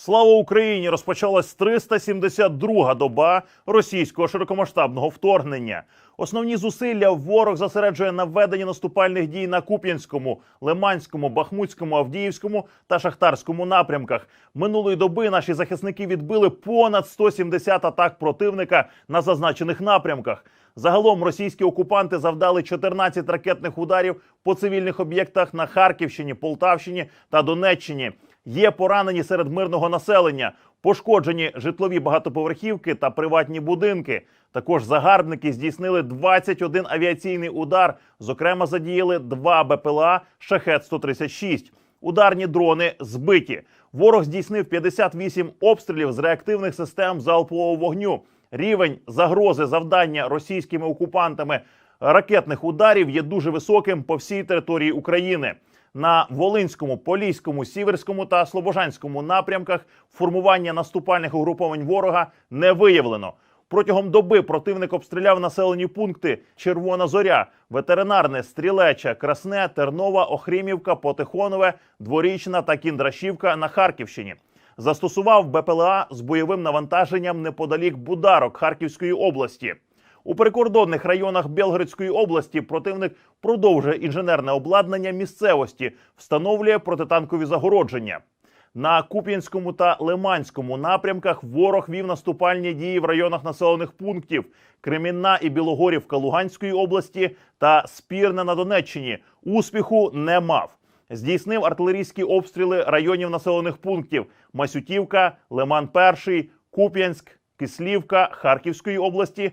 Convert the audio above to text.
Слава Україні! Розпочалась 372-га доба російського широкомасштабного вторгнення. Основні зусилля ворог зосереджує на веденні наступальних дій на Куп'янському, Лиманському, Бахмутському, Авдіївському та Шахтарському напрямках. Минулої доби наші захисники відбили понад 170 атак противника на зазначених напрямках. Загалом російські окупанти завдали 14 ракетних ударів по цивільних об'єктах на Харківщині, Полтавщині та Донеччині. Є поранені серед мирного населення, пошкоджені житлові багатоповерхівки та приватні будинки. Також загарбники здійснили 21 авіаційний удар. Зокрема, задіяли два БПЛА Шахет 136 Ударні дрони збиті. Ворог здійснив 58 обстрілів з реактивних систем залпового вогню. Рівень загрози завдання російськими окупантами ракетних ударів є дуже високим по всій території України. На Волинському, Поліському, Сіверському та Слобожанському напрямках формування наступальних угруповань ворога не виявлено. Протягом доби противник обстріляв населені пункти Червона Зоря, ветеринарне, Стрілеча, Красне, Тернова, Охрімівка, Потихонове, Дворічна та Кіндрашівка на Харківщині. Застосував БПЛА з бойовим навантаженням неподалік Бударок Харківської області. У прикордонних районах Белградської області противник продовжує інженерне обладнання місцевості, встановлює протитанкові загородження. На Куп'янському та Лиманському напрямках ворог вів наступальні дії в районах населених пунктів Кремінна і Білогорівка Луганської області та Спірне на Донеччині. Успіху не мав. Здійснив артилерійські обстріли районів населених пунктів Масютівка, Лиман Перший, Куп'янськ, Кислівка Харківської області,